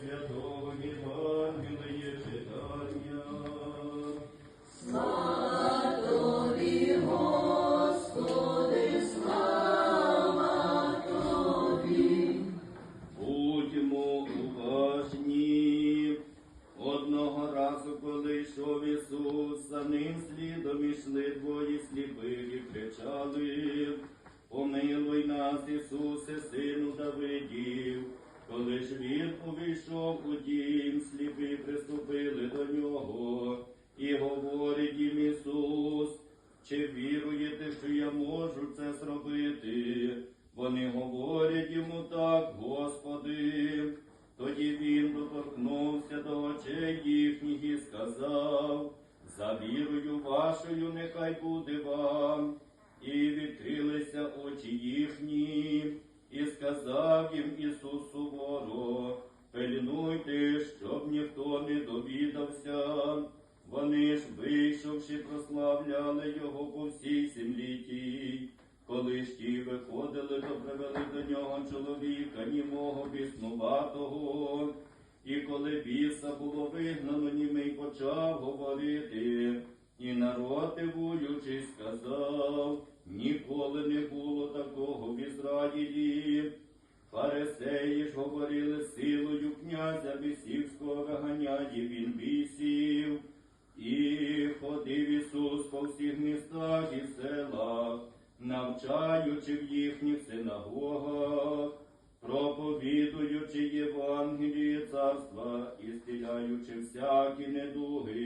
Святого Євангелія читання. Слава Тобі, Господи, слава Тобі. Будьмо уважні. Одного разу, коли йшов Ісус, за ним слідом ішли двоє сліпих і кричали. Ж він увійшов у дім, сліпі приступили до нього, і говорить їм Ісус, чи віруєте, що я можу це зробити? Вони говорять йому так, Господи. Тоді він доторкнувся до очей їхніх і сказав, за вірою вашою нехай буде вам. Сказав їм Ісус суворо, пильнуйте, щоб ніхто не довідався. Вони ж, вийшовши, прославляли його по всій землі. Коли ж ті виходили, то привели до нього чоловіка, німого біснуватого. І коли біса було вигнано, німий почав говорити, і народ, дивуючись, сказав, ніколи не було такого в Ізраїлі. Князя бісівського виганяє він бісів. І ходив Ісус по всіх містах і селах, навчаючи в їхніх синагогах, проповідуючи Євангеліє царства і стіляючи всякі недуги